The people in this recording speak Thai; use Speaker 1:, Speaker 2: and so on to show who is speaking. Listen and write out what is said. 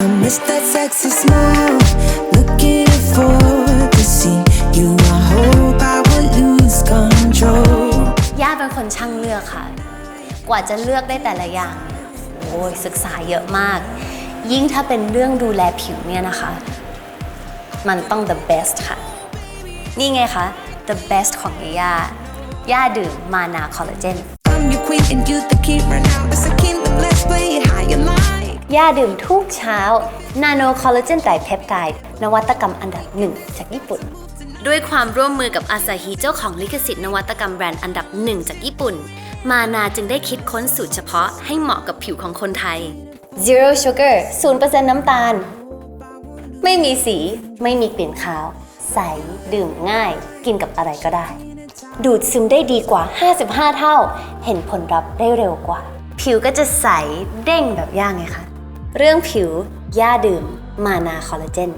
Speaker 1: Miss that sexy smile, looking for the scene. You, I hope I will lose control.
Speaker 2: ย่าเป็นคนช่างเลือกค่ะ กว่าจะเลือกได้แต่ละอย่าง โอ้ยศึกษาเยอะมาก ยิ่งถ้าเป็นเรื่องดูแลผิวเนี่ยนะคะ มันต้อง the best ค่ะ นี่ไงคะ the best ของย่าย่าดื่มมานาคอลลาเจน
Speaker 1: I'm your queen and you the king
Speaker 2: ย่าดื่มทุกเช้านาโนคอลลาเจนไตรเพปไทด์นวัตกรรมอันดับหนึ่งจากญี่ปุ่น ด้วยความร่วมมือกับอาซาฮิเจ้าของลิขสิทธิ์นวัตกรรมแบรนด์อันดับหนึ่งจากญี่ปุ่น มานาจึงได้คิดค้นสูตรเฉพาะให้เหมาะกับผิวของคนไทย Zero Sugar 0%น้ำตาล ไม่มีสี ไม่มีกลิ่นคาว ใส ดื่มง่าย กินกับอะไรก็ได้ ดูดซึมได้ดีกว่า 55 เท่า เห็นผลลัพธ์ได้เร็วกว่า ผิวก็จะใส เด้งแบบย่าไงคะ เรื่องผิว ย่าดื่ม มานาคอลลาเจน